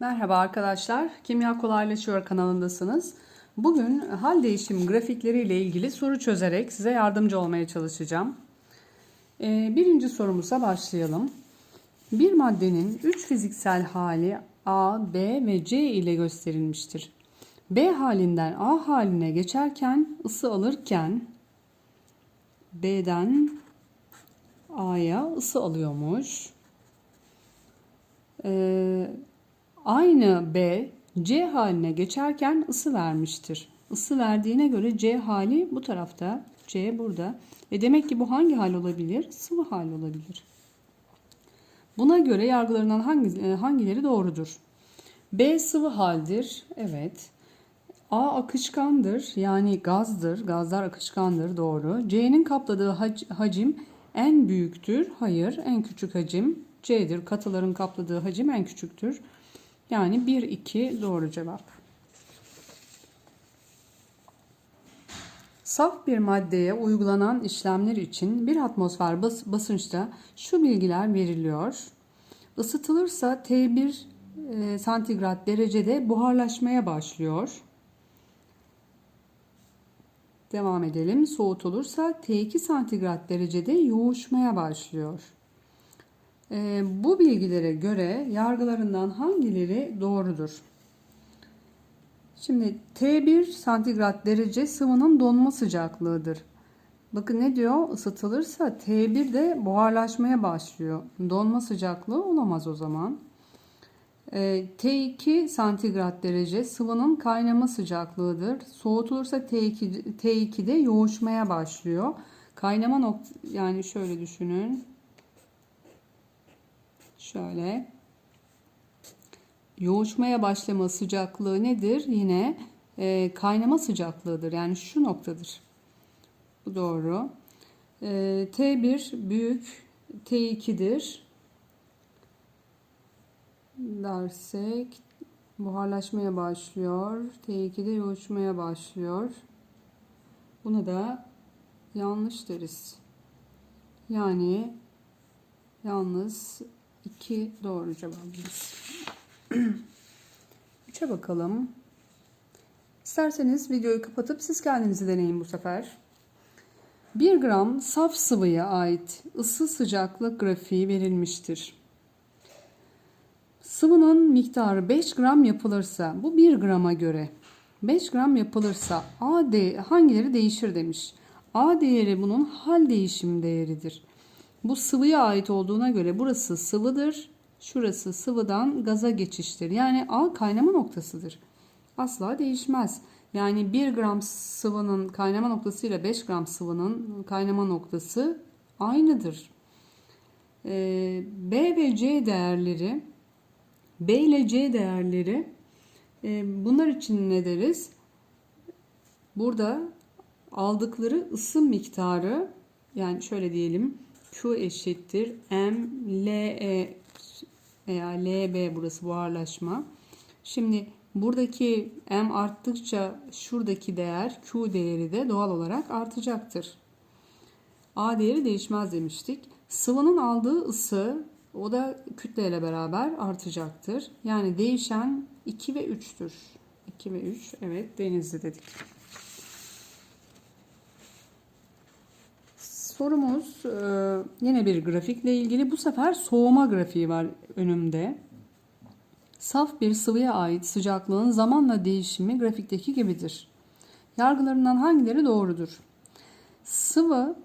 Merhaba arkadaşlar, Kimya Kolaylaşıyor kanalındasınız. Bugün hal değişim grafikleri ile ilgili soru çözerek size yardımcı olmaya çalışacağım. Ee, birinci sorumuza başlayalım. Bir maddenin 3 fiziksel hali A, B ve C ile gösterilmiştir. B halinden A haline geçerken ısı alırken B'den A'ya ısı alıyormuş. Ee, Aynı B C haline geçerken ısı vermiştir. Isı verdiğine göre C hali bu tarafta, C burada. E demek ki bu hangi hal olabilir? Sıvı hal olabilir. Buna göre yargılarından hangi, e, hangileri doğrudur? B sıvı haldir. Evet. A akışkandır. Yani gazdır. Gazlar akışkandır. Doğru. C'nin kapladığı hac- hacim en büyüktür. Hayır. En küçük hacim C'dir. Katıların kapladığı hacim en küçüktür. Yani 1 2 doğru cevap. Saf bir maddeye uygulanan işlemler için bir atmosfer bas basınçta şu bilgiler veriliyor. Isıtılırsa T1 e, santigrat derecede buharlaşmaya başlıyor. Devam edelim. Soğutulursa T2 santigrat derecede yoğuşmaya başlıyor. E, bu bilgilere göre yargılarından hangileri doğrudur? Şimdi T1 santigrat derece sıvının donma sıcaklığıdır. Bakın ne diyor? Isıtılırsa T1 de buharlaşmaya başlıyor. Donma sıcaklığı olamaz o zaman. E, T2 santigrat derece sıvının kaynama sıcaklığıdır. Soğutulursa T2, T2'de yoğuşmaya başlıyor. Kaynama nokta yani şöyle düşünün. Şöyle. Yoğuşmaya başlama sıcaklığı nedir? Yine e, kaynama sıcaklığıdır. Yani şu noktadır. Bu doğru. E, T1 büyük T2'dir. Dersek buharlaşmaya başlıyor. T2'de yoğuşmaya başlıyor. Bunu da yanlış deriz. Yani yalnız 2 doğru cevabımız. 3'e bakalım. İsterseniz videoyu kapatıp siz kendinizi deneyin bu sefer. 1 gram saf sıvıya ait ısı sıcaklık grafiği verilmiştir. Sıvının miktarı 5 gram yapılırsa bu 1 grama göre 5 gram yapılırsa A de, hangileri değişir demiş. A değeri bunun hal değişim değeridir. Bu sıvıya ait olduğuna göre burası sıvıdır. Şurası sıvıdan gaza geçiştir. Yani A kaynama noktasıdır. Asla değişmez. Yani 1 gram sıvının kaynama noktası ile 5 gram sıvının kaynama noktası aynıdır. Ee, B ve C değerleri B ile C değerleri e, bunlar için ne deriz? Burada aldıkları ısı miktarı yani şöyle diyelim Q eşittir M L E veya LB burası buharlaşma. Şimdi buradaki M arttıkça şuradaki değer Q değeri de doğal olarak artacaktır. A değeri değişmez demiştik. Sıvının aldığı ısı o da kütleyle beraber artacaktır. Yani değişen 2 ve 3'tür. 2 ve 3 evet denizli dedik. Sorumuz e, yine bir grafikle ilgili. Bu sefer soğuma grafiği var önümde. Saf bir sıvıya ait sıcaklığın zamanla değişimi grafikteki gibidir. Yargılarından hangileri doğrudur? Sıvı,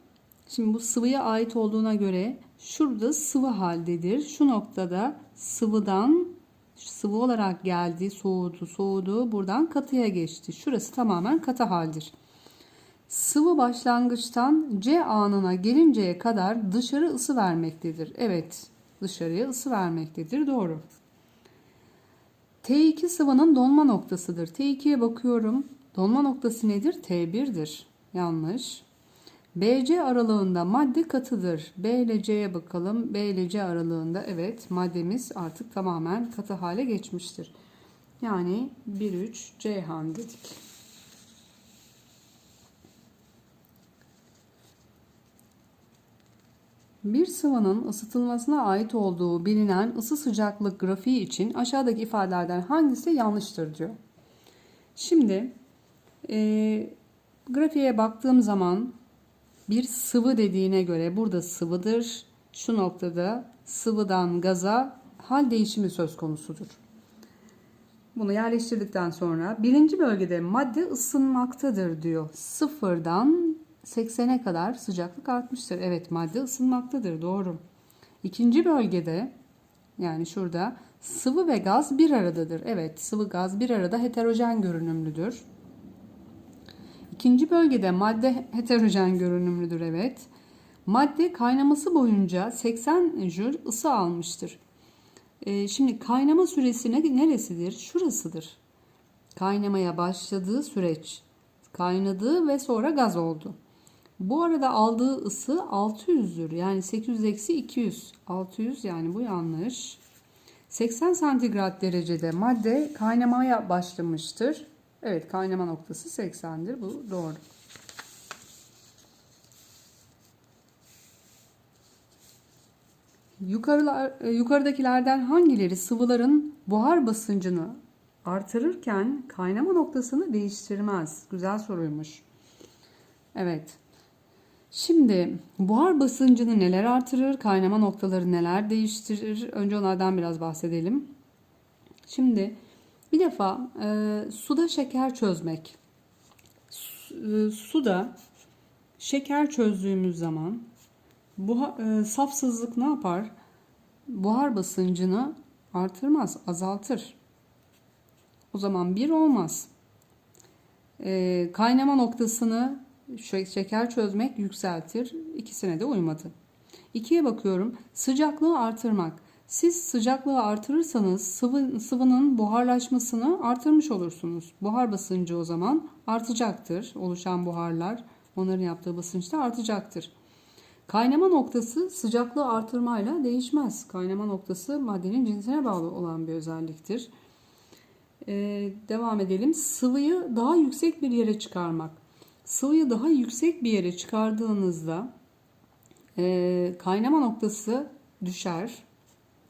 şimdi bu sıvıya ait olduğuna göre şurada sıvı haldedir. Şu noktada sıvıdan sıvı olarak geldi, soğudu, soğudu, buradan katıya geçti. Şurası tamamen katı haldir. Sıvı başlangıçtan C anına gelinceye kadar dışarı ısı vermektedir. Evet, dışarıya ısı vermektedir. Doğru. T2 sıvının donma noktasıdır. T2'ye bakıyorum. Donma noktası nedir? T1'dir. Yanlış. BC aralığında madde katıdır. B ile C'ye bakalım. B ile C aralığında evet maddemiz artık tamamen katı hale geçmiştir. Yani 1-3 Ceyhan dedik. Bir sıvının ısıtılmasına ait olduğu bilinen ısı sıcaklık grafiği için aşağıdaki ifadelerden hangisi yanlıştır diyor. Şimdi e, grafiğe baktığım zaman bir sıvı dediğine göre burada sıvıdır. Şu noktada sıvıdan gaza hal değişimi söz konusudur. Bunu yerleştirdikten sonra birinci bölgede madde ısınmaktadır diyor. Sıfırdan 80'e kadar sıcaklık artmıştır. Evet madde ısınmaktadır doğru. İkinci bölgede yani şurada sıvı ve gaz bir aradadır. Evet sıvı gaz bir arada heterojen görünümlüdür. İkinci bölgede madde heterojen görünümlüdür evet. Madde kaynaması boyunca 80 jül ısı almıştır. Ee, şimdi kaynama süresi ne, neresidir? Şurasıdır. Kaynamaya başladığı süreç. Kaynadığı ve sonra gaz oldu. Bu arada aldığı ısı 600'dür. Yani 800 eksi 200. 600 yani bu yanlış. 80 santigrat derecede madde kaynamaya başlamıştır. Evet kaynama noktası 80'dir. Bu doğru. Yukarılar, e, yukarıdakilerden hangileri sıvıların buhar basıncını artırırken kaynama noktasını değiştirmez? Güzel soruymuş. Evet. Şimdi buhar basıncını neler artırır? Kaynama noktaları neler değiştirir? Önce onlardan biraz bahsedelim. Şimdi bir defa e, suda şeker çözmek. Su, e, suda şeker çözdüğümüz zaman buhar, e, safsızlık ne yapar? Buhar basıncını artırmaz, azaltır. O zaman bir olmaz. E, kaynama noktasını şeker çözmek yükseltir. İkisine de uymadı. İkiye bakıyorum. Sıcaklığı artırmak. Siz sıcaklığı artırırsanız sıvı, sıvının buharlaşmasını artırmış olursunuz. Buhar basıncı o zaman artacaktır. Oluşan buharlar onların yaptığı basınç da artacaktır. Kaynama noktası sıcaklığı artırmayla değişmez. Kaynama noktası maddenin cinsine bağlı olan bir özelliktir. Ee, devam edelim. Sıvıyı daha yüksek bir yere çıkarmak. Sıvıyı daha yüksek bir yere çıkardığınızda e, kaynama noktası düşer.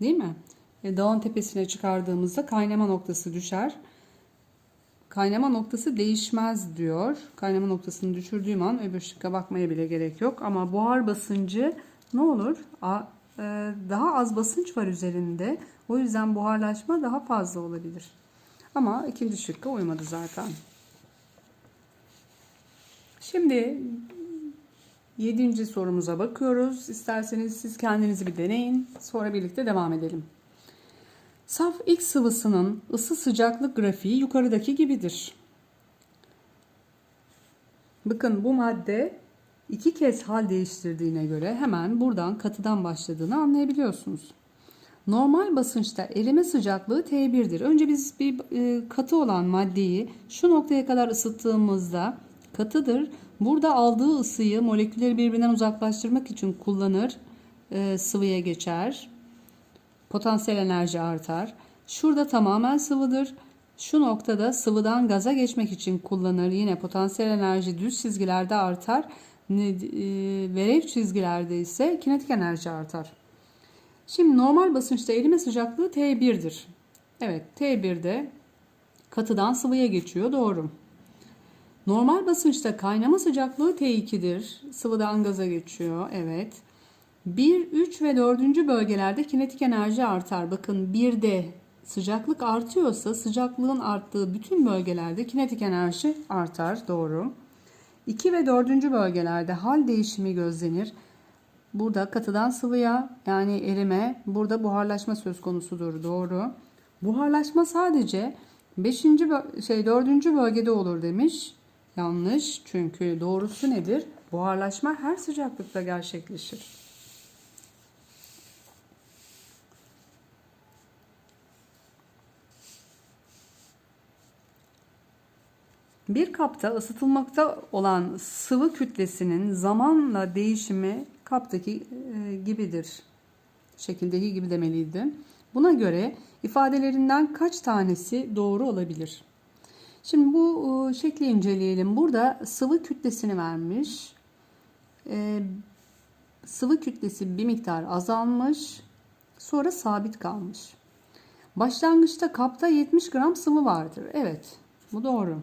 Değil mi? E, dağın tepesine çıkardığımızda kaynama noktası düşer. Kaynama noktası değişmez diyor. Kaynama noktasını düşürdüğüm an öbür şıkka bakmaya bile gerek yok. Ama buhar basıncı ne olur? A, e, daha az basınç var üzerinde. O yüzden buharlaşma daha fazla olabilir. Ama ikinci şıkka uymadı zaten. Şimdi yedinci sorumuza bakıyoruz. İsterseniz siz kendinizi bir deneyin. Sonra birlikte devam edelim. Saf X sıvısının ısı sıcaklık grafiği yukarıdaki gibidir. Bakın bu madde iki kez hal değiştirdiğine göre hemen buradan katıdan başladığını anlayabiliyorsunuz. Normal basınçta erime sıcaklığı T1'dir. Önce biz bir e, katı olan maddeyi şu noktaya kadar ısıttığımızda katıdır. Burada aldığı ısıyı molekülleri birbirinden uzaklaştırmak için kullanır. E, sıvıya geçer. Potansiyel enerji artar. Şurada tamamen sıvıdır. Şu noktada sıvıdan gaza geçmek için kullanır. Yine potansiyel enerji düz çizgilerde artar. E, verev çizgilerde ise kinetik enerji artar. Şimdi normal basınçta erime sıcaklığı T1'dir. Evet T1'de katıdan sıvıya geçiyor. Doğru. Normal basınçta kaynama sıcaklığı T2'dir. Sıvıdan gaza geçiyor. Evet. 1, 3 ve 4. bölgelerde kinetik enerji artar. Bakın 1'de sıcaklık artıyorsa sıcaklığın arttığı bütün bölgelerde kinetik enerji artar. Doğru. 2 ve 4. bölgelerde hal değişimi gözlenir. Burada katıdan sıvıya yani erime, burada buharlaşma söz konusudur. Doğru. Buharlaşma sadece 5. şey 4. bölgede olur demiş. Yanlış. Çünkü doğrusu nedir? Buharlaşma her sıcaklıkta gerçekleşir. Bir kapta ısıtılmakta olan sıvı kütlesinin zamanla değişimi kaptaki e, gibidir. Şekildeki gibi demeliydi. Buna göre ifadelerinden kaç tanesi doğru olabilir? Şimdi bu e, şekli inceleyelim. Burada sıvı kütlesini vermiş. E, sıvı kütlesi bir miktar azalmış, sonra sabit kalmış. Başlangıçta kapta 70 gram sıvı vardır. Evet, bu doğru.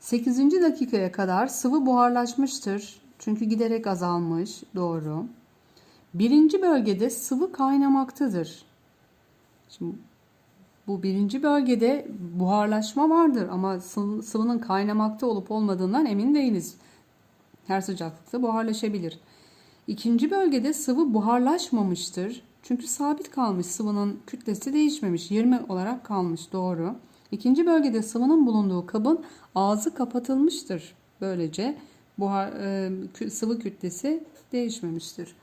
8. dakikaya kadar sıvı buharlaşmıştır. Çünkü giderek azalmış. Doğru. Birinci bölgede sıvı kaynamaktadır. Şimdi bu birinci bölgede buharlaşma vardır ama sı- sıvının kaynamakta olup olmadığından emin değiliz. Her sıcaklıkta buharlaşabilir. İkinci bölgede sıvı buharlaşmamıştır. Çünkü sabit kalmış sıvının kütlesi değişmemiş. 20 olarak kalmış doğru. İkinci bölgede sıvının bulunduğu kabın ağzı kapatılmıştır. Böylece buhar, e, sıvı kütlesi değişmemiştir.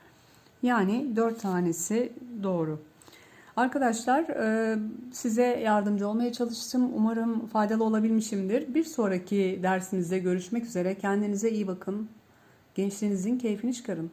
Yani 4 tanesi doğru. Arkadaşlar e, size yardımcı olmaya çalıştım. Umarım faydalı olabilmişimdir. Bir sonraki dersimizde görüşmek üzere. Kendinize iyi bakın. Gençliğinizin keyfini çıkarın.